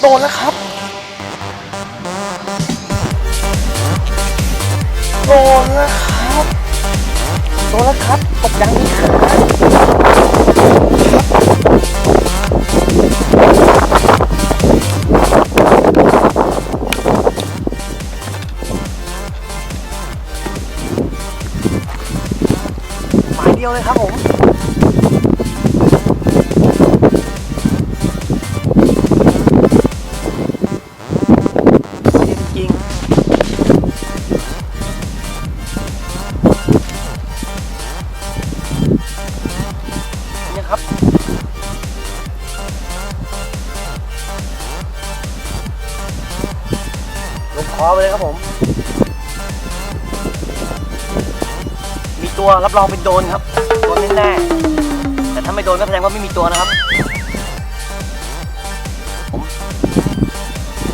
โดนแล้วครับ โดนแล้วครับ โดนแล้วครับตกยังมีขาหมายเดียวเลยครับผม พอไปเลยครับผม มีตัวรับรองเป็นโดนครับโดนแน่ๆแต่ถ้าไม่โดนก็แสดงว่าไม่มีตัวนะครับผม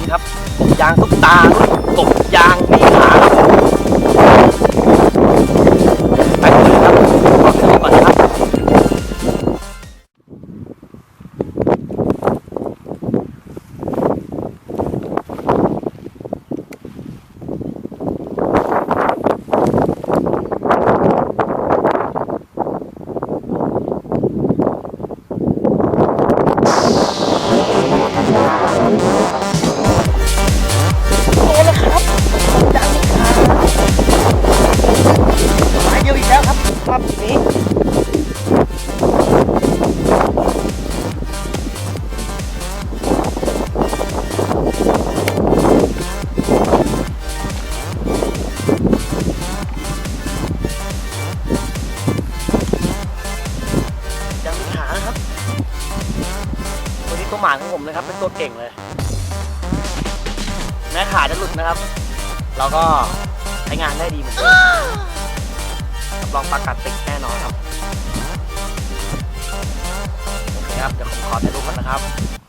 นี่ครับกบยางทุกตาด้วยกบยางมีขา ตัวหมานของผมเลยครับ เป็นตัวเก่งเลย แม้ขาจะหลุดนะครับ เราก็ใช้งานได้ดีเหมือนเดิมรับรองประกัดติดแน่นอนครับ โอเคครับ เดี๋ยวผมขอถ่ายรูปก่อนนะครับ